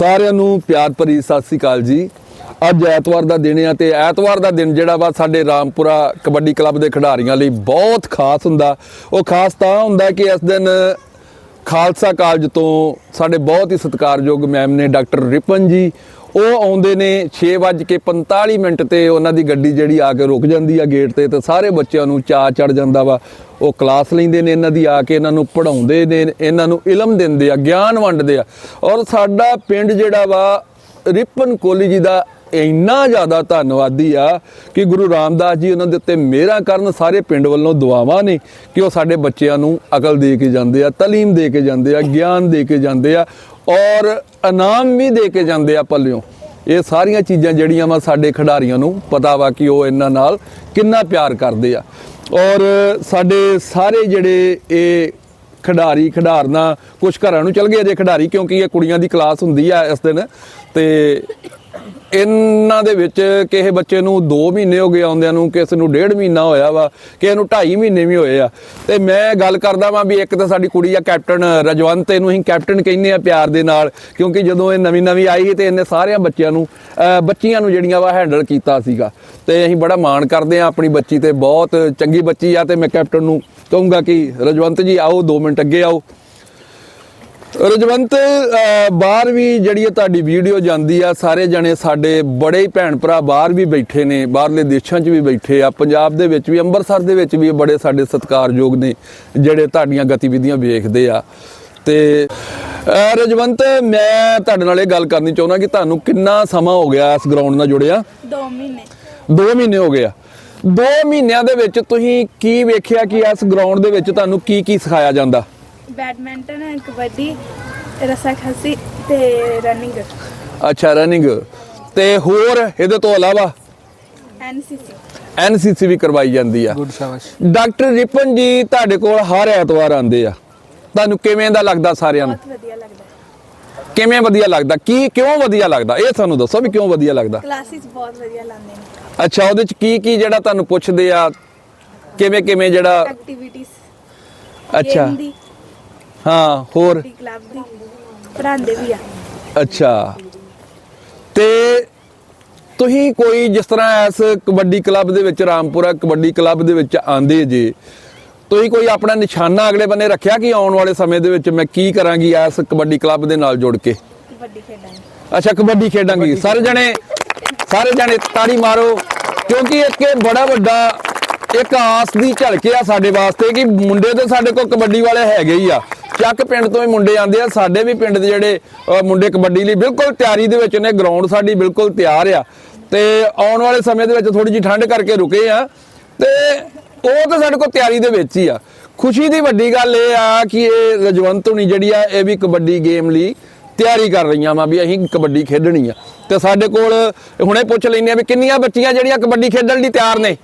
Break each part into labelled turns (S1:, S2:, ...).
S1: ਸਾਰਿਆਂ ਨੂੰ ਪਿਆਰ ਭਰੀ ਸਤਿ ਸ੍ਰੀ ਅਕਾਲ ਜੀ। ਅੱਜ ਐਤਵਾਰ ਦਾ ਦਿਨ ਆ ਤੇ ਐਤਵਾਰ ਦਾ ਦਿਨ ਜਿਹੜਾ ਵਾ ਸਾਡੇ ਰਾਮਪੁਰਾ ਕਬੱਡੀ ਕਲੱਬ ਦੇ ਖਿਡਾਰੀਆਂ ਲਈ ਬਹੁਤ ਖਾਸ ਹੁੰਦਾ। ਉਹ ਖਾਸ ਤਾਂ ਹੁੰਦਾ ਕਿ ਇਸ ਦਿਨ ਖਾਲਸਾ ਕਾਲਜ ਤੋਂ ਸਾਡੇ ਬਹੁਤ ਹੀ ਸਤਿਕਾਰਯੋਗ ਮੈਮ ਨੇ ਡਾਕਟਰ ਰਿਪਨ ਜੀ ਉਹ ਆਉਂਦੇ ਨੇ 6:45 ਮਿੰਟ ਤੇ ਉਹਨਾਂ ਦੀ ਗੱਡੀ ਜਿਹੜੀ ਆ ਕੇ ਰੁਕ ਜਾਂਦੀ ਆ ਗੇਟ ਤੇ ਤੇ ਸਾਰੇ ਬੱਚਿਆਂ ਨੂੰ ਚਾਅ ਚੜ ਜਾਂਦਾ ਵਾ। ਉਹ ਕਲਾਸ ਲੈਂਦੇ ਨੇ ਇਹਨਾਂ ਦੀ, ਆ ਕੇ ਇਹਨਾਂ ਨੂੰ ਪੜਾਉਂਦੇ ਨੇ, ਇਹਨਾਂ ਨੂੰ ਇਲਮ ਦਿੰਦੇ ਆ, ਗਿਆਨ ਵੰਡਦੇ ਆ। ਔਰ ਸਾਡਾ ਪਿੰਡ ਜਿਹੜਾ ਵਾ, ਰਿਪਨ ਕੋਹਲੀ ਜੀ ਦਾ ਇੰਨਾ ਜ਼ਿਆਦਾ ਧੰਨਵਾਦੀ ਆ ਕਿ ਗੁਰੂ ਰਾਮਦਾਸ ਜੀ ਉਹਨਾਂ ਦੇ ਉੱਤੇ ਮਿਹਰਾਂ ਕਰਨ ਸਾਰੇ ਪਿੰਡ ਵੱਲੋਂ ਦੁਆਵਾਂ ਨੇ ਕਿ ਉਹ ਸਾਡੇ ਬੱਚਿਆਂ ਨੂੰ ਅਕਲ ਦੇ ਕੇ ਜਾਂਦੇ ਆ, ਤਾਲੀਮ ਦੇ ਕੇ ਜਾਂਦੇ ਆ, ਗਿਆਨ ਦੇ ਕੇ ਜਾਂਦੇ ਆ। ਔਰ ਇਨਾਮ ਵੀ ਦੇ ਕੇ ਜਾਂਦੇ ਆ ਪੱਲਿਓਂ। ਇਹ ਸਾਰੀਆਂ ਚੀਜ਼ਾਂ ਜਿਹੜੀਆਂ ਵਾ ਸਾਡੇ ਖਿਡਾਰੀਆਂ ਨੂੰ ਪਤਾ ਵਾ ਕਿ ਉਹ ਇਹਨਾਂ ਨਾਲ ਕਿੰਨਾ ਪਿਆਰ ਕਰਦੇ ਆ। ਔਰ ਸਾਡੇ ਸਾਰੇ ਜਿਹੜੇ ਇਹ ਖਿਡਾਰੀ, ਖਿਡਾਰਨਾ ਕੁਝ ਘਰਾਂ ਨੂੰ ਚਲ ਗਏ ਅਜੇ ਖਿਡਾਰੀ ਕਿਉਂਕਿ ਇਹ ਕੁੜੀਆਂ ਦੀ ਕਲਾਸ ਹੁੰਦੀ ਆ ਇਸ ਦਿਨ ਤੇ ਇਹਨਾਂ ਦੇ ਵਿੱਚ ਕਿਸੇ ਬੱਚੇ ਨੂੰ 2 ਮਹੀਨੇ ਹੋ ਗਏ ਆਉਂਦਿਆਂ ਨੂੰ, ਕਿਸੇ ਨੂੰ ਡੇਢ ਮਹੀਨਾ ਹੋਇਆ ਵਾ, ਕਿਸੇ ਨੂੰ 2.5 ਮਹੀਨੇ ਵੀ ਹੋਏ ਆ। ਤੇ ਮੈਂ ਗੱਲ ਕਰਦਾ ਵਾਂ ਵੀ ਇੱਕ ਤਾਂ ਸਾਡੀ ਕੁੜੀ ਆ ਕੈਪਟਨ ਰਜਵੰਤ, ਇਹਨੂੰ ਅਸੀਂ ਕੈਪਟਨ ਕਹਿੰਦੇ ਆ ਪਿਆਰ ਦੇ ਨਾਲ, ਕਿਉਂਕਿ ਜਦੋਂ ਇਹ ਨਵੀਂ ਨਵੀਂ ਆਈ ਸੀ ਤੇ ਇਹਨੇ ਸਾਰਿਆਂ ਬੱਚਿਆਂ ਨੂੰ ਬੱਚੀਆਂ ਨੂੰ ਜਿਹੜੀਆਂ ਵਾ ਹੈਂਡਲ ਕੀਤਾ ਸੀਗਾ। ਤੇ ਅਸੀਂ ਬੜਾ ਮਾਣ ਕਰਦੇ ਆ ਆਪਣੀ ਬੱਚੀ ਤੇ, ਬਹੁਤ ਚੰਗੀ ਬੱਚੀ ਆ ਤੇ ਮੈਂ ਕੈਪਟਨ ਨੂੰ ਕਹੂੰਗਾ ਕਿ ਰਜਵੰਤ ਜੀ ਆਓ 2 ਮਿੰਟ ਅੱਗੇ ਆਓ। ਰਜਵੰਤ ਬਾਹਰ ਵੀ ਜਿਹੜੀ ਇਹ ਤੁਹਾਡੀ ਵੀਡੀਓ ਜਾਂਦੀ ਆ ਸਾਰੇ ਜਣੇ ਸਾਡੇ ਬੜੇ ਹੀ ਭੈਣ ਭਰਾ ਬਾਹਰ ਵੀ ਬੈਠੇ ਨੇ ਬਾਹਰਲੇ ਦੇਸ਼ਾਂ 'ਚ ਵੀ ਬੈਠੇ ਆ ਪੰਜਾਬ ਦੇ ਵਿੱਚ ਵੀ ਅੰਮ੍ਰਿਤਸਰ ਦੇ ਵਿੱਚ ਵੀ ਬੜੇ ਸਾਡੇ ਸਤਿਕਾਰਯੋਗ ਨੇ ਜਿਹੜੇ ਤੁਹਾਡੀਆਂ ਗਤੀਵਿਧੀਆਂ ਵੇਖਦੇ ਆ। ਤੇ ਰਜਵੰਤ ਮੈਂ ਤੁਹਾਡੇ ਨਾਲ ਇਹ ਗੱਲ ਕਰਨੀ ਚਾਹੁੰਦਾ ਕਿ ਤੁਹਾਨੂੰ ਕਿੰਨਾ ਸਮਾਂ ਹੋ ਗਿਆ ਇਸ ਗਰਾਊਂਡ ਨਾਲ ਜੁੜਿਆ?
S2: 2 ਮਹੀਨੇ।
S1: 2 ਮਹੀਨੇ ਹੋ ਗਏ ਆ। 2 ਮਹੀਨਿਆਂ ਦੇ ਵਿੱਚ ਤੁਸੀਂ ਕੀ ਵੇਖਿਆ ਕਿ ਇਸ ਗਰਾਊਂਡ ਦੇ ਵਿੱਚ ਤੁਹਾਨੂੰ ਕੀ ਕੀ ਸਿਖਾਇਆ ਜਾਂਦਾ?
S2: ਬੈਡਮਿੰਟਨ ਕਬੱਡੀ ਰੱਸਾ ਖਾਸੀ ਤੇ ਰਨਿੰਗ
S1: ਅੱਛਾ ਰਨਿੰਗ ਤੇ ਹੋਰ ਇਹਦੇ ਤੋਂ ਇਲਾਵਾ
S2: ਐਨਸੀਸੀ
S1: ਐਨਸੀਸੀ ਵੀ ਕਰਵਾਈ ਜਾਂਦੀ ਆ।
S3: ਗੁੱਡ ਸ਼ਾਬਾਸ਼
S1: ਡਾਕਟਰ ਰਿਪਨ ਜੀ ਤੁਹਾਡੇ ਕੋਲ ਹਰ ਐਤਵਾਰ ਆਉਂਦੇ ਆ। ਤੁਹਾਨੂੰ ਕਿਵੇਂ ਦਾ ਲੱਗਦਾ ਸਾਰਿਆਂ ਨੂੰ?
S2: ਬਹੁਤ ਵਧੀਆ ਲੱਗਦਾ।
S1: ਕਿਵੇਂ ਵਧੀਆ ਲੱਗਦਾ? ਕੀ ਕਿਉਂ ਵਧੀਆ ਲੱਗਦਾ? ਇਹ ਸਾਨੂੰ ਦੱਸੋ ਵੀ ਕਿਉਂ ਵਧੀਆ ਲੱਗਦਾ।
S2: ਕਲਾਸਿਸ ਬਹੁਤ ਵਧੀਆ ਲਾਉਂਦੇ ਨੇ।
S1: ਅੱਛਾ ਉਹਦੇ ਚ ਕੀ ਕੀ ਜਿਹੜਾ ਤੁਹਾਨੂੰ ਪੁੱਛਦੇ ਆ? ਕਿਵੇਂ ਕਿਵੇਂ ਜਿਹੜਾ
S2: ਐਕਟੀਵਿਟੀਜ਼
S1: ਅੱਛਾ।
S2: ਦੀ।
S1: ਹਾਂ ਹੋਰ?
S2: ਦੀ ਕਲੱਬ ਦੀ ਪੜਾਉਂਦੇ ਵੀ ਆ।
S1: ਅੱਛਾ। ਤੇ ਤੁਸੀਂ ਕੋਈ ਜਿਸ ਤਰ੍ਹਾਂ ਇਸ ਕਬੱਡੀ ਕਲੱਬ ਦੇ ਵਿੱਚ ਰਾਮਪੁਰਾ ਕਬੱਡੀ ਕਲੱਬ ਦੇ ਵਿੱਚ ਆਂਦੇ ਜੇ ਤੁਸੀਂ ਕੋਈ ਆਪਣਾ ਨਿਸ਼ਾਨਾ ਅਗਲੇ ਬੰਨੇ ਰੱਖਿਆ ਕਿ ਆਉਣ ਵਾਲੇ ਸਮੇਂ ਦੇ ਵਿੱਚ ਮੈਂ ਕੀ ਕਰਾਂਗੀ ਇਸ ਕਬੱਡੀ ਕਲੱਬ ਦੇ ਨਾਲ ਜੁੜ ਕੇ?
S2: ਕਬੱਡੀ ਖੇਡਾਂਗੇ
S1: ਅੱਛਾ ਕਬੱਡੀ ਖੇਡਾਂਗੀ। ਸਾਰੇ ਜਣੇ ਸਾਰੇ ਜਣੇ ਤਾੜੀ ਮਾਰੋ ਕਿਉਂਕਿ ਇੱਕ ਇਹ ਬੜਾ ਵੱਡਾ ਇੱਕ ਆਸ ਦੀ ਝਲਕ ਆ ਸਾਡੇ ਵਾਸਤੇ ਕਿ ਮੁੰਡੇ ਤੇ ਸਾਡੇ ਕੋਲ ਕਬੱਡੀ ਵਾਲੇ ਹੈਗੇ ਹੀ ਆ। ਚੱਕ ਪਿੰਡ ਤੋਂ ਹੀ ਮੁੰਡੇ ਆਉਂਦੇ ਆ। ਸਾਡੇ ਵੀ ਪਿੰਡ ਦੇ ਜਿਹੜੇ ਮੁੰਡੇ ਕਬੱਡੀ ਲਈ ਬਿਲਕੁਲ ਤਿਆਰੀ ਦੇ ਵਿੱਚ ਨੇ ਗਰਾਊਂਡ ਸਾਡੀ ਬਿਲਕੁਲ ਤਿਆਰ ਆ। ਤੇ ਆਉਣ ਵਾਲੇ ਸਮੇਂ ਦੇ ਵਿੱਚ ਥੋੜੀ ਜਿਹੀ ਠੰਡ ਕਰਕੇ ਰੁਕੇ ਆ। ਤੇ ਉਹ ਤਾਂ ਸਾਡੇ ਕੋਲ ਤਿਆਰੀ ਦੇ ਵਿੱਚ ਹੀ ਆ। ਖੁਸ਼ੀ ਦੀ ਵੱਡੀ ਗੱਲ ਇਹ ਆ ਕਿ ਇਹ ਰਜਵੰਤ ਹੁਣੀ ਜਿਹੜੀ ਆ ਇਹ ਵੀ ਕਬੱਡੀ ਗੇਮ ਲਈ ਤਿਆਰੀ ਕਰ ਰਹੀਆਂ ਵਾ ਵੀ ਅਸੀਂ ਕਬੱਡੀ ਖੇਡਣੀ ਆ। ਤੇ ਸਾਡੇ ਕੋਲ ਹੁਣੇ ਪੁੱਛ ਲੈਂਦੇ ਆ ਵੀ ਕਿੰਨੀਆਂ ਬੱਚੀਆਂ ਜਿਹੜੀਆਂ ਕਬੱਡੀ ਖੇਡਣ ਲਈ ਤਿਆਰ ਨੇ?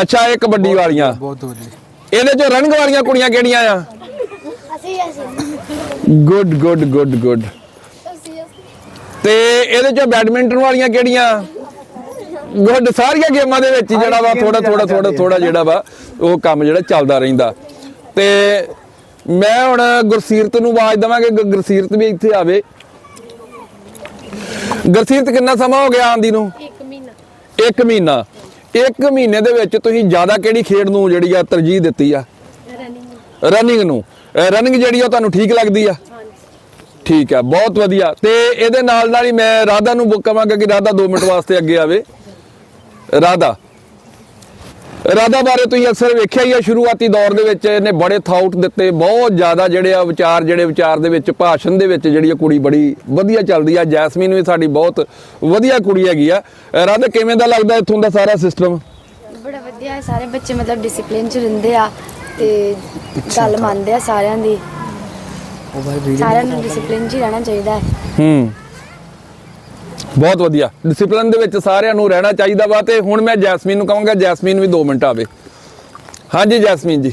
S1: ਅੱਛਾ ਇਹ ਕਬੱਡੀ ਵਾਲੀਆਂ।
S3: ਬਹੁਤ ਵਧੀਆ।
S1: ਇਹਦੇ ਚੋਂ ਰਨਿੰਗ ਵਾਲੀਆਂ ਕੁੜੀਆਂ ਕਿਹੜੀਆਂ ਆ?
S4: ਅਸੀਂ ਅਸੀਂ
S1: ਗੁੱਡ ਗੁੱਡ ਗੁੱਡ ਗੁੱਡ ਤੇ ਇਹਦੇ ਚੋਂ ਬੈਡਮਿੰਟਨ ਵਾਲੀਆਂ ਕਿਹੜੀਆਂ? ਗੁੱਡ ਸਾਰੀਆਂ ਗੇਮਾਂ ਦੇ ਵਿੱਚ ਜਿਹੜਾ ਵਾ ਥੋੜਾ ਥੋੜਾ ਥੋੜਾ ਥੋੜਾ ਜਿਹੜਾ ਵਾ ਉਹ ਕੰਮ ਜਿਹੜਾ ਚੱਲਦਾ ਰਹਿੰਦਾ। ਤੇ ਮੈਂ ਹੁਣ ਗੁਰਸੀਰਤ ਨੂੰ ਆਵਾਜ਼ ਦਵਾਂਗੇ ਗੁਰਸੀਰਤ ਵੀ ਇੱਥੇ ਆਵੇ। ਗੁਰਸੀਰਤ ਕਿੰਨਾ ਸਮਾਂ ਹੋ ਗਿਆ ਆਂਦੀ ਨੂੰ?
S4: ਇੱਕ ਮਹੀਨਾ।
S1: ਇੱਕ ਮਹੀਨਾ। ਇੱਕ ਮਹੀਨੇ ਦੇ ਵਿੱਚ ਤੁਸੀਂ ਜ਼ਿਆਦਾ ਕਿਹੜੀ ਖੇਡ ਨੂੰ ਜਿਹੜੀ ਆ ਤਰਜੀਹ ਦਿੱਤੀ ਆ?
S4: ਰਨਿੰਗ
S1: ਨੂੰ। ਰਨਿੰਗ ਜਿਹੜੀ ਆ ਉਹ ਤੁਹਾਨੂੰ ਠੀਕ ਲੱਗਦੀ ਆ? ਠੀਕ ਆ ਬਹੁਤ ਵਧੀਆ। ਤੇ ਇਹਦੇ ਨਾਲ ਨਾਲ ਹੀ ਮੈਂ ਰਾਧਾ ਨੂੰ ਬੁੱਕ ਕਵਾਂਗਾ ਕਿ ਰਾਧਾ 2 ਮਿੰਟ ਵਾਸਤੇ ਅੱਗੇ ਆਵੇ। ਰਾਧਾ। ਰਾਧਾ ਬਾਰੇ ਤੁਸੀਂ ਅਕਸਰ ਵੇਖਿਆ ਹੀ ਆ ਸ਼ੁਰੂਆਤੀ ਦੌਰ ਦੇ ਵਿੱਚ ਇਹਨੇ ਬੜੇ ਥਾਊਟ ਦਿੱਤੇ ਬਹੁਤ ਜ਼ਿਆਦਾ ਜਿਹੜੇ ਆ ਵਿਚਾਰ ਜਿਹੜੇ ਵਿਚਾਰ ਦੇ ਵਿੱਚ ਭਾਸ਼ਣ ਦੇ ਵਿੱਚ ਜਿਹੜੀ ਕੁੜੀ ਬੜੀ ਵਧੀਆ ਚੱਲਦੀ ਆ ਜੈਸਮੀਨ ਵੀ ਸਾਡੀ ਬਹੁਤ ਵਧੀਆ ਕੁੜੀ ਹੈਗੀ ਆ। ਰਾਧਾ ਕਿਵੇਂ ਦਾ ਲੱਗਦਾ ਇੱਥੋਂ ਦਾ ਸਾਰਾ ਸਿਸਟਮ
S4: ਬੜਾ ਵਧੀਆ ਹੈ ਸਾਰੇ ਬੱਚੇ ਮਤਲਬ ਡਿਸਪਲਿਨ ਚ ਰਹਿੰਦੇ ਆ ਤੇ ਗੱਲ ਮੰਨਦੇ ਆ ਸਾਰਿਆਂ ਦੀ। ਸਾਰਿਆਂ ਨੂੰ ਡਿਸਪਲਿਨ ਚ ਰਹਿਣਾ ਚਾਹੀਦਾ ਹੈ।
S1: ਹੂੰ। ਬਹੁਤ ਵਧੀਆ। ਡਿਸਪਲਿਨ ਦੇ ਵਿੱਚ ਸਾਰਿਆਂ ਨੂੰ ਰਹਿਣਾ ਚਾਹੀਦਾ ਵਾ ਤੇ ਹੁਣ ਮੈਂ ਜੈਸਮੀਨ ਨੂੰ ਕਹਾਂਗਾ ਜੈਸਮੀਨ ਵੀ 2 ਮਿੰਟ ਆਵੇ। ਹਾਂਜੀ ਜੈਸਮੀਨ ਜੀ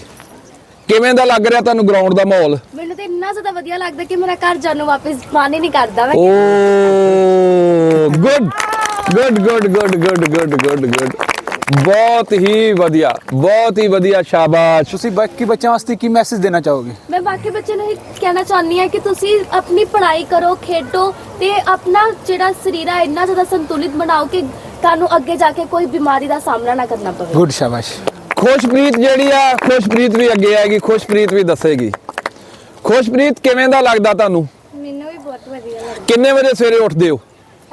S1: ਕਿਵੇਂ ਦਾ ਲੱਗ ਰਿਹਾ ਤੁਹਾਨੂੰ ਗਰਾਊਂਡ ਦਾ ਮਾਹੌਲ?
S4: ਮੈਨੂੰ ਤਾਂ ਇੰਨਾ ਜ਼ਿਆਦਾ ਵਧੀਆ ਲੱਗਦਾ ਕਿ ਮੇਰਾ ਘਰ ਜਾਣ ਨੂੰ ਵਾਪਸ ਮਨ ਹੀ ਨਹੀਂ ਕਰਦਾ ਮੈਂ।
S1: ਓ good good good good good good good ਬਹੁਤ ਹੀ ਵਧੀਆ ਬਹੁਤ ਹੀ ਵਧੀਆ ਸ਼ਾਬਾਸ਼।
S5: ਤੁਸੀਂ ਬਾਕੀ ਬੱਚਿਆਂ ਵਾਸਤੇ ਕੀ ਮੈਸੇਜ ਦੇਣਾ ਚਾਹੋਗੇ?
S6: ਮੈਂ ਬਾਕੀ ਬੱਚਿਆਂ ਨੂੰ ਇਹ ਕਹਿਣਾ ਚਾਹੁੰਦੀ ਹਾਂ ਕਿ ਤੁਸੀਂ ਆਪਣੀ ਪੜ੍ਹਾਈ ਕਰੋ ਖੇਡੋ ਤੇ ਆਪਣਾ ਜਿਹੜਾ ਸਰੀਰ ਹੈ ਇੰਨਾ ਜ਼ਿਆਦਾ ਸੰਤੁਲਿਤ ਬਣਾਓ ਕਿ ਤੁਹਾਨੂੰ ਅੱਗੇ ਜਾ ਕੇ ਕੋਈ ਬਿਮਾਰੀ ਦਾ ਸਾਹਮਣਾ ਨਾ ਕਰਨਾ ਪਵੇ।
S5: ਗੁੱਡ ਸ਼ਾਬਾਸ਼।
S1: ਖੁਸ਼ਪ੍ਰੀਤ ਜਿਹੜੀ ਆ ਖੁਸ਼ਪ੍ਰੀਤ ਵੀ ਅੱਗੇ ਆਏਗੀ ਖੁਸ਼ਪ੍ਰੀਤ ਵੀ ਦੱਸੇਗੀ। ਖੁਸ਼ਪ੍ਰੀਤ ਕਿਵੇਂ ਦਾ ਲੱਗਦਾ ਤੁਹਾਨੂੰ?
S2: ਮੈਨੂੰ ਵੀ ਬਹੁਤ ਵਧੀਆ ਲੱਗਦਾ।
S1: ਕਿੰਨੇ ਵਜੇ ਸਵੇਰੇ ਉੱਠਦੇ ਹੋ?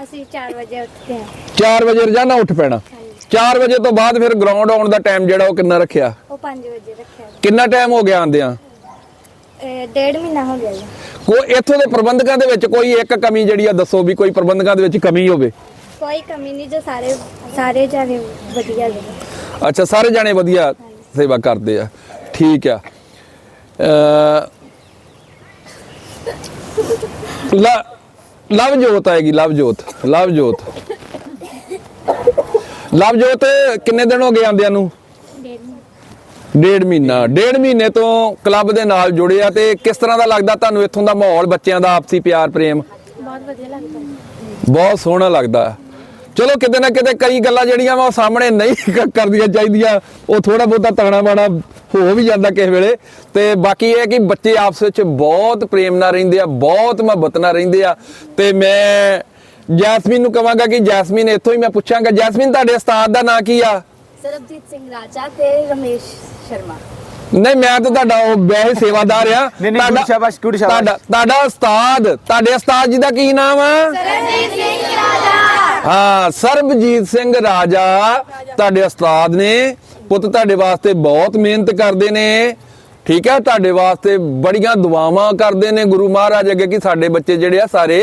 S2: ਅਸੀਂ 4 ਵਜੇ ਉੱਠਦੇ ਹਾਂ।
S1: 4 ਵਜੇ ਰੋਜ਼ਾਨਾ ਉੱਠ ਪੈਣਾ। 4 ਵਜੇ ਤੋਂ ਬਾਅਦ ਫਿਰ ਗਰਾਊਂਡ ਆਉਣ ਦਾ ਟਾਈਮ ਜਿਹੜਾ ਉਹ ਕਿੰਨਾ ਰੱਖਿਆ?
S2: ਉਹ 5 ਵਜੇ ਰੱਖਿਆ।
S1: ਕਿੰਨਾ ਟਾਈਮ ਹੋ ਗਿਆ ਆਂਦਿਆਂ
S2: ਡੇਢ ਮਹੀਨਾ ਹੋ ਗਿਆ ਜੀ।
S1: ਕੋਈ ਇੱਥੋਂ ਦੇ ਪ੍ਰਬੰਧਕਾਂ ਦੇ ਵਿੱਚ ਕੋਈ ਇੱਕ ਕਮੀ ਜਿਹੜੀ ਆ ਦੱਸੋ ਵੀ ਕੋਈ ਪ੍ਰਬੰਧਕਾਂ ਦੇ ਵਿੱਚ ਕਮੀ ਹੋਵੇ?
S2: ਕੋਈ ਕਮੀ ਨਹੀਂ ਜੋ ਸਾਰੇ ਸਾਰੇ ਜਾਣੇ ਵਧੀਆ ਜੀ
S1: ਅੱਛਾ ਸਾਰੇ ਜਾਣੇ ਵਧੀਆ ਸੇਵਾ ਕਰਦੇ ਆ। ਠੀਕ ਆ। ਅ ਲ- ਲਵਜੋਤ ਆਏਗੀ ਲਵਜੋਤ ਲਵਜੋਤ। ਲਵਜੋਤ ਕਿੰਨੇ ਦਿਨ ਹੋ ਗਏ ਆਂਦਿਆਂ ਨੂੰ? ਡੇਢ ਮਹੀਨਾ। ਡੇਢ ਮਹੀਨੇ ਤੋਂ ਕਲੱਬ ਦੇ ਨਾਲ ਜੁੜੇ ਆ ਤੇ ਕਿਸ ਤਰ੍ਹਾਂ ਦਾ ਲੱਗਦਾ ਤੁਹਾਨੂੰ ਇੱਥੋਂ ਦਾ ਮਾਹੌਲ ਬੱਚਿਆਂ ਦਾ ਆਪਸੀ ਪਿਆਰ ਪ੍ਰੇਮ?
S2: ਬਹੁਤ ਵਧੀਆ ਲੱਗਦਾ।
S1: ਬਹੁਤ ਸੋਹਣਾ ਲੱਗਦਾ। ਚਲੋ ਕਿਤੇ ਨਾ ਕਿਤੇ ਕਈ ਗੱਲਾਂ ਜਿਹੜੀਆਂ ਵਾ ਉਹ ਸਾਹਮਣੇ ਨਹੀਂ ਕਰਦੀਆਂ ਚਾਹੀਦੀਆਂ। ਉਹ ਥੋੜਾ ਬਹੁਤਾ ਤਾਣਾ ਬਾਣਾ ਹੋ ਵੀ ਜਾਂਦਾ ਕਿਸੇ ਵੇਲੇ। ਤੇ ਬਾਕੀ ਇਹ ਹੈ ਕਿ ਬੱਚੇ ਆਪਸ ਵਿੱਚ ਬਹੁਤ ਪ੍ਰੇਮ ਨਾਲ ਰਹਿੰਦੇ ਆ ਬਹੁਤ ਮੁਹੱਬਤ ਨਾਲ ਰਹਿੰਦੇ ਆ। ਤੇ ਮੈਂ ਜੈਸਮੀਨ ਨੂੰ ਕਹਾਂਗਾ ਕਿ ਜੈਸਮੀਨ ਇੱਥੋਂ ਹੀ ਮੈਂ ਪੁੱਛਾਂਗਾ। ਜੈਸਮੀਨ ਤੁਹਾਡੇ ਉਸਤਾਦ ਦਾ ਨਾਂ ਕੀ ਆ?
S6: ਸਰਬਜੀਤ ਸਿੰਘ ਰਾਜਾ ਤੇ ਰਮੇਸ਼ ਸ਼ਰਮਾ।
S1: ਨਹੀਂ ਮੈਂ ਤਾਂ ਤੁਹਾਡਾ ਉਹ ਵੈਸੇ ਸੇਵਾਦਾਰ ਆ।
S5: ਨਹੀਂ, ਸ਼ਾਬਾਸ਼, good ਸ਼ਾਬਾਸ਼।
S1: ਤੁਹਾਡਾ ਤੁਹਾਡਾ ਉਸਤਾਦ ਤੁਹਾਡੇ ਉਸਤਾਦ ਜੀ ਦਾ ਕੀ ਨਾਮ ਆ? ਹਾਂ ਸਰਬਜੀਤ ਸਿੰਘ ਰਾਜਾ ਤੁਹਾਡੇ ਉਸਤਾਦ ਨੇ ਪੁੱਤ ਤੁਹਾਡੇ ਵਾਸਤੇ ਬਹੁਤ ਮਿਹਨਤ ਕਰਦੇ ਨੇ। ਠੀਕ ਹੈ, ਤੁਹਾਡੇ ਵਾਸਤੇ ਬੜੀਆਂ ਦੁਆਵਾਂ ਕਰਦੇ ਨੇ ਗੁਰੂ ਮਹਾਰਾਜ ਅੱਗੇ ਕਿ ਸਾਡੇ ਬੱਚੇ ਜਿਹੜੇ ਆ ਸਾਰੇ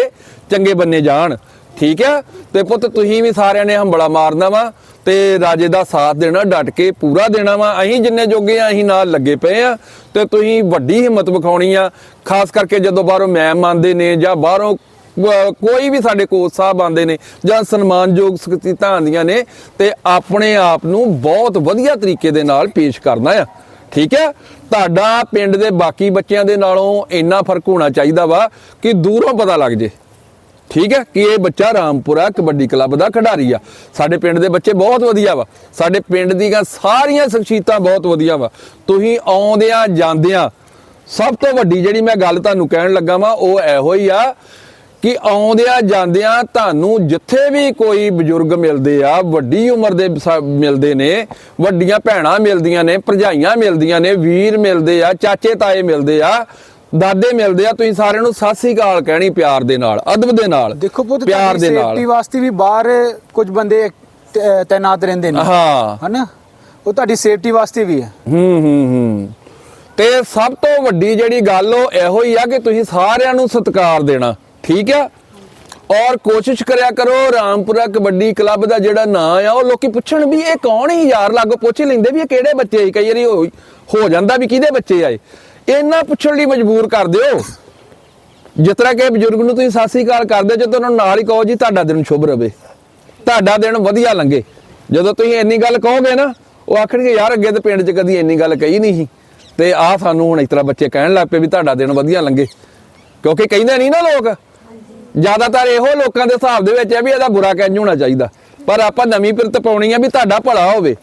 S1: ਚੰਗੇ ਬੰਨੇ ਜਾਣ। ਠੀਕ ਹੈ, ਤੇ ਪੁੱਤ ਤੁਸੀਂ ਵੀ ਸਾਰਿਆਂ ਨੇ ਹੰਬਲਾ ਮਾਰਨਾ ਵਾ ਤੇ ਰਾਜੇ ਦਾ ਸਾਥ ਦੇਣਾ, ਡਟ ਕੇ ਪੂਰਾ ਦੇਣਾ ਵਾ। ਅਸੀਂ ਜਿੰਨੇ ਜੋਗੇ ਆ, ਅਸੀਂ ਨਾਲ ਲੱਗੇ ਪਏ ਆ ਤੇ ਤੁਸੀਂ ਵੱਡੀ ਹਿੰਮਤ ਵਿਖਾਉਣੀ ਆ। ਖਾਸ ਕਰਕੇ ਜਦੋਂ ਬਾਹਰੋਂ ਮੈਮ ਆਉਂਦੇ ਨੇ ਜਾਂ ਬਾਹਰੋਂ ਕੋਈ ਵੀ ਸਾਡੇ ਕੋਚ ਸਾਹਿਬ ਆਉਂਦੇ ਨੇ ਜਾਂ ਸਨਮਾਨਯੋਗ ਸ਼ਖਸੀਅਤਾਂ ਆਉਂਦੀਆਂ ਨੇ ਤੇ ਆਪਣੇ ਆਪ ਨੂੰ ਬਹੁਤ ਵਧੀਆ ਤਰੀਕੇ ਦੇ ਨਾਲ ਪੇਸ਼ ਕਰਨਾ ਆ। ਠੀਕ ਹੈ? ਤੁਹਾਡਾ ਪਿੰਡ ਦੇ ਬਾਕੀ ਬੱਚਿਆਂ ਦੇ ਨਾਲੋਂ ਇੰਨਾ ਫ਼ਰਕ ਹੋਣਾ ਚਾਹੀਦਾ ਵਾ ਕਿ ਦੂਰੋਂ ਪਤਾ ਲੱਗ ਜੇ। ਠੀਕ ਹੈ? ਕਿ ਇਹ ਬੱਚਾ ਰਾਮਪੁਰਾ ਕਬੱਡੀ ਕਲੱਬ ਦਾ ਖਿਡਾਰੀ ਆ। ਸਾਡੇ ਪਿੰਡ ਦੇ ਬੱਚੇ ਬਹੁਤ ਵਧੀਆ ਵਾ। ਸਾਡੇ ਪਿੰਡ ਦੀਆਂ ਸਾਰੀਆਂ ਸ਼ਖਸੀਅਤਾਂ ਬਹੁਤ ਵਧੀਆ ਵਾ। ਤੁਸੀਂ ਆਉਂਦਿਆਂ ਜਾਂਦਿਆਂ ਸਭ ਤੋਂ ਵੱਡੀ ਜਿਹੜੀ ਮੈਂ ਗੱਲ ਤੁਹਾਨੂੰ ਕਹਿਣ ਲੱਗਾ ਵਾਂ, ਉਹ ਇਹੋ ਹੀ ਆ ਕਿ ਆਉਂਦਿਆਂ ਜਾਂਦਿਆਂ ਤੁਹਾਨੂੰ ਜਿੱਥੇ ਵੀ ਕੋਈ ਬਜ਼ੁਰਗ ਮਿਲਦੇ ਆ ਵੱਡੀ ਉਮਰ ਦੇ ਮਿਲਦੇ ਨੇ ਵੱਡੀਆਂ ਭੈਣਾਂ ਮਿਲਦੀਆਂ ਨੇ ਭਰਜਾਈਆਂ ਮਿਲਦੀਆਂ ਨੇ ਵੀਰ ਮਿਲਦੇ ਆ ਚਾਚੇ ਤਾਏ ਮਿਲਦੇ ਆ ਦਾਦੇ ਮਿਲਦੇ ਆ ਤੁਸੀਂ ਸਾਰਿਆਂ ਨੂੰ ਸਤਿ ਸ੍ਰੀ ਅਕਾਲ ਕਹਿਣੀ ਪਿਆਰ ਦੇ ਨਾਲ ਅਦਬ ਦੇ ਨਾਲ
S5: ਦੇਖੋ ਪੁੱਤ
S1: ਪਿਆਰ ਦੇ ਨਾਲ।
S5: ਸੇਫਟੀ ਵਾਸਤੇ ਵੀ ਬਾਹਰ ਕੁਝ ਬੰਦੇ ਤੈਨਾਤ ਰਹਿੰਦੇ ਨੇ।
S1: ਹਾਂ।
S5: ਹਨਾ? ਉਹ ਤੁਹਾਡੀ ਸੇਫਟੀ ਵਾਸਤੇ ਵੀ ਹੈ।
S1: ਹੂੰ ਹੂੰ ਹੂੰ। ਤੇ ਸਭ ਤੋਂ ਵੱਡੀ ਜਿਹੜੀ ਗੱਲ ਉਹ ਇਹੋ ਹੀ ਆ ਕਿ ਤੁਸੀਂ ਸਾਰਿਆਂ ਨੂੰ ਸਤਿਕਾਰ ਦੇਣਾ। ਠੀਕ ਆ? ਔਰ ਕੋਸ਼ਿਸ਼ ਕਰਿਆ ਕਰੋ, ਰਾਮਪੁਰਾ ਕਬੱਡੀ ਕਲੱਬ ਦਾ ਜਿਹੜਾ ਨਾਂ ਆ, ਉਹ ਲੋਕੀ ਪੁੱਛਣ ਵੀ ਇਹ ਕੌਣ ਹੀ ਯਾਰ ਲਾਗੋ ਪੁੱਛ ਹੀ ਲੈਂਦੇ ਵੀ ਇਹ ਕਿਹੜੇ ਬੱਚੇ ਆ ਕਈ ਵਾਰੀ ਹੋ ਜਾਂਦਾ ਵੀ ਕਿਹਦੇ ਬੱਚੇ ਆਏ ਇਹਨਾਂ ਪੁੱਛਣ ਲਈ ਮਜਬੂਰ ਕਰ ਦਿਓ। ਜਿਸ ਤਰ੍ਹਾਂ ਕਿ ਬਜ਼ੁਰਗ ਨੂੰ ਤੁਸੀਂ ਸਤਿ ਸ੍ਰੀ ਅਕਾਲ ਕਰਦੇ ਜੇ ਤੁਹਾਨੂੰ ਨਾਲ ਹੀ ਕਹੋ ਜੀ, ਤੁਹਾਡਾ ਦਿਨ ਸ਼ੁਭ ਰਵੇ। ਤੁਹਾਡਾ ਦਿਨ ਵਧੀਆ ਲੰਘੇ। ਜਦੋਂ ਤੁਸੀਂ ਇੰਨੀ ਗੱਲ ਕਹੋਗੇ ਨਾ, ਉਹ ਆਖਣਗੇ, ਯਾਰ ਅੱਗੇ ਤੇ ਪਿੰਡ 'ਚ ਕਦੀ ਇੰਨੀ ਗੱਲ ਕਹੀ ਨਹੀਂ ਸੀ। ਤੇ ਆਹ ਸਾਨੂੰ ਹੁਣ ਇਸ ਤਰ੍ਹਾਂ ਬੱਚੇ ਕਹਿਣ ਲੱਗ ਪਏ ਵੀ ਤੁਹਾਡਾ ਦਿਨ ਵਧੀਆ ਲੰਘੇ। ਕਿਉਂਕਿ ਕਹਿੰਦੇ ਨਹੀਂ ਨਾ ਲੋਕ ਜ਼ਿਆਦਾਤਰ ਇਹੋ ਲੋਕਾਂ ਦੇ ਹਿਸਾਬ ਦੇ ਵਿੱਚ ਹੈ ਵੀ ਇਹਦਾ ਬੁਰਾ ਕਹਿ ਹੋਣਾ ਚਾਹੀਦਾ। ਪਰ ਆਪਾਂ ਨਵੀਂ ਪਿਰਤ ਪਾਉਣੀ ਆ ਵੀ ਤੁਹਾਡਾ ਭਲਾ ਹੋਵੇ।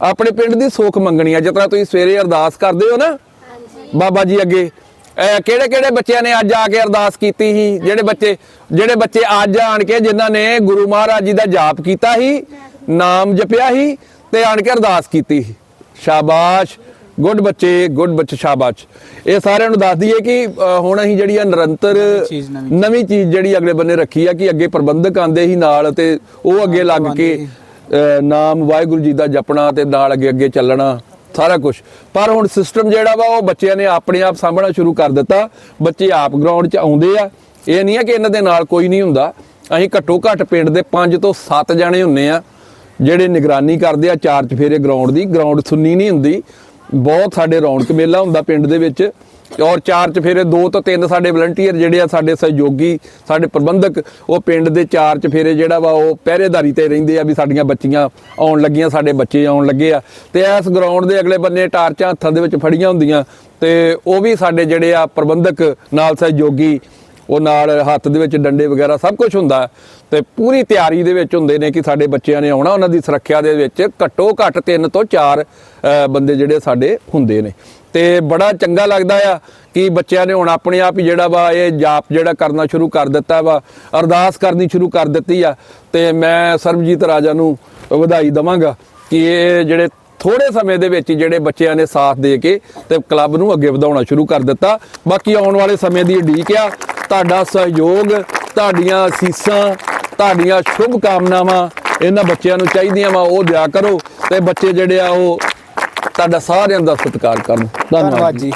S1: ਆਪਣੇ ਪਿੰਡ ਦੀ ਸੁੱਖ ਮੰਗਣੀ ਆ। ਜਿਸ ਤਰ੍ਹਾਂ ਤੁਸੀਂ ਸਵੇਰੇ ਅਰਦਾਸ ਕਰਦੇ ਹੋ ਨਾ, ਬਾਬਾ ਜੀ ਅੱਗੇ ਕਿਹੜੇ ਕਿਹੜੇ ਬੱਚਿਆਂ ਨੇ ਅੱਜ ਆ ਕੇ ਅਰਦਾਸ ਕੀਤੀ ਸੀ? ਜਿਹੜੇ ਬੱਚੇ ਜਿਹੜੇ ਬੱਚੇ ਅੱਜ ਆਣ ਕੇ ਜਿਨ੍ਹਾਂ ਨੇ ਗੁਰੂ ਮਹਾਰਾਜ ਜੀ ਦਾ ਜਾਪ ਕੀਤਾ ਸੀ, ਨਾਮ ਜਪਿਆ ਸੀ ਤੇ ਆਣ ਕੇ ਅਰਦਾਸ ਕੀਤੀ ਸੀ। ਸ਼ਾਬਾਸ਼। ਗੁੱਡ ਬੱਚੇ ਗੁੱਡ ਬੱਚੇ ਸ਼ਾਬਾਸ਼। ਇਹ ਸਾਰਿਆਂ ਨੂੰ ਦੱਸ ਦਈਏ ਕਿ ਹੁਣ ਅਸੀਂ ਜਿਹੜੀ ਆ ਨਿਰੰਤਰ
S5: ਨਵੀਂ
S1: ਚੀਜ਼ ਜਿਹੜੀ ਅਗਲੇ ਬੰਨੇ ਰੱਖੀ ਆ ਕਿ ਅੱਗੇ ਪ੍ਰਬੰਧਕ ਆਂਦੇ ਸੀ ਨਾਲ ਤੇ ਉਹ ਅੱਗੇ ਲੱਗ ਕੇ ਨਾਮ ਵਾਹਿਗੁਰੂ ਜੀ ਦਾ ਜਪਣਾ ਤੇ ਨਾਲ ਅੱਗੇ ਅੱਗੇ ਚੱਲਣਾ ਸਾਰਾ ਕੁਝ ਪਰ ਹੁਣ ਸਿਸਟਮ ਜਿਹੜਾ ਵਾ ਉਹ ਬੱਚਿਆਂ ਨੇ ਆਪਣੇ ਆਪ ਸਾਂਭਣਾ ਸ਼ੁਰੂ ਕਰ ਦਿੱਤਾ। ਬੱਚੇ ਆਪ ਗਰਾਊਂਡ 'ਚ ਆਉਂਦੇ ਆ। ਇਹ ਨਹੀਂ ਆ ਕਿ ਇਹਨਾਂ ਦੇ ਨਾਲ ਕੋਈ ਨਹੀਂ ਹੁੰਦਾ। ਅਸੀਂ ਘੱਟੋ ਘੱਟ ਪਿੰਡ ਦੇ 5 ਤੋਂ 7 ਜਣੇ ਹੁੰਨੇ ਆ। ਜਿਹੜੇ ਨਿਗਰਾਨੀ ਕਰਦੇ ਆ ਚਾਰ ਚਫੇਰੇ ਗਰਾਊਂਡ ਦੀ। ਗਰਾਊਂਡ ਸੁੰਨੀ ਨਹੀਂ ਹੁੰਦੀ। ਬਹੁਤ ਸਾਡੇ ਰੌਣਕ ਮੇਲਾ ਹੁੰਦਾ ਪਿੰਡ ਦੇ ਵਿੱਚ ਔਰ ਚਾਰ ਚਫੇਰੇ ਦੋ ਤੋਂ ਤਿੰਨ ਸਾਡੇ ਵਲੰਟੀਅਰ ਜਿਹੜੇ ਆ ਸਾਡੇ ਸਹਿਯੋਗੀ, ਸਾਡੇ ਪ੍ਰਬੰਧਕ, ਉਹ ਪਿੰਡ ਦੇ ਚਾਰ ਚਫੇਰੇ ਜਿਹੜਾ ਵਾ ਉਹ ਪਹਿਰੇਦਾਰੀ ਤੇ ਰਹਿੰਦੇ ਆ ਵੀ ਸਾਡੀਆਂ ਬੱਚੀਆਂ ਆਉਣ ਲੱਗੀਆਂ, ਸਾਡੇ ਬੱਚੇ ਆਉਣ ਲੱਗੇ ਆ। ਤੇ ਇਸ ਗਰਾਊਂਡ ਦੇ ਅਗਲੇ ਬੰਨੇ ਟਾਰਚਾਂ ਹੱਥਾਂ ਦੇ ਵਿੱਚ ਫੜੀਆਂ ਹੁੰਦੀਆਂ ਤੇ ਉਹ ਵੀ ਸਾਡੇ ਜਿਹੜੇ ਆ ਪ੍ਰਬੰਧਕ, ਨਾਲ ਸਹਿਯੋਗੀ ਉਹ ਨਾਲ ਹੱਥ ਦੇ ਵਿੱਚ ਡੰਡੇ ਵਗੈਰਾ ਸਭ ਕੁਝ ਹੁੰਦਾ ਹੈ। ਤੇ ਪੂਰੀ ਤਿਆਰੀ ਦੇ ਵਿੱਚ ਹੁੰਦੇ ਨੇ ਕਿ ਸਾਡੇ ਬੱਚਿਆਂ ਨੇ ਆਉਣਾ, ਉਹਨਾਂ ਦੀ ਸੁਰੱਖਿਆ ਦੇ ਵਿੱਚ ਘੱਟੋ ਘੱਟ 3 ਤੋਂ 4 ਬੰਦੇ ਜਿਹੜੇ ਸਾਡੇ ਹੁੰਦੇ ਨੇ। ਤੇ ਬੜਾ ਚੰਗਾ ਲੱਗਦਾ ਆ ਕਿ ਬੱਚਿਆਂ ਨੇ ਹੁਣ ਆਪਣੇ ਆਪ ਹੀ ਜਿਹੜਾ ਵਾ ਇਹ ਜਾਪ ਜਿਹੜਾ ਕਰਨਾ ਸ਼ੁਰੂ ਕਰ ਦਿੱਤਾ ਵਾ, ਅਰਦਾਸ ਕਰਨੀ ਸ਼ੁਰੂ ਕਰ ਦਿੱਤੀ ਆ। ਤੇ ਮੈਂ ਸਰਬਜੀਤ ਰਾਜਾ ਨੂੰ ਵਧਾਈ ਦਵਾਂਗਾ ਕਿ ਇਹ ਜਿਹੜੇ ਥੋੜੇ ਸਮੇਂ ਦੇ ਵਿੱਚ ਜਿਹੜੇ ਬੱਚਿਆਂ ਨੇ ਸਾਥ ਦੇ ਕੇ ਤੇ ਕਲੱਬ ਨੂੰ ਅੱਗੇ ਵਧਾਉਣਾ ਸ਼ੁਰੂ ਕਰ ਦਿੱਤਾ। ਬਾਕੀ ਆਉਣ ਵਾਲੇ ਸਮੇਂ ਦੀ ਉਡੀਕ ਆ। ਤੁਹਾਡਾ ਸਹਿਯੋਗ, ਤੁਹਾਡੀਆਂ ਅਸੀਸਾਂ, ਤੁਹਾਡੀਆਂ ਸ਼ੁਭ ਕਾਮਨਾਵਾਂ ਇਹਨਾਂ ਬੱਚਿਆਂ ਨੂੰ ਚਾਹੀਦੀਆਂ ਵਾ, ਉਹ ਦਿਆ ਕਰੋ ਤੇ ਬੱਚੇ ਜਿਹੜੇ ਆ ਉਹ ਤੁਹਾਡਾ ਸਾਰਿਆਂ ਦਾ ਸਤਿਕਾਰ ਕਰਨ।
S5: ਧੰਨਵਾਦ ਜੀ।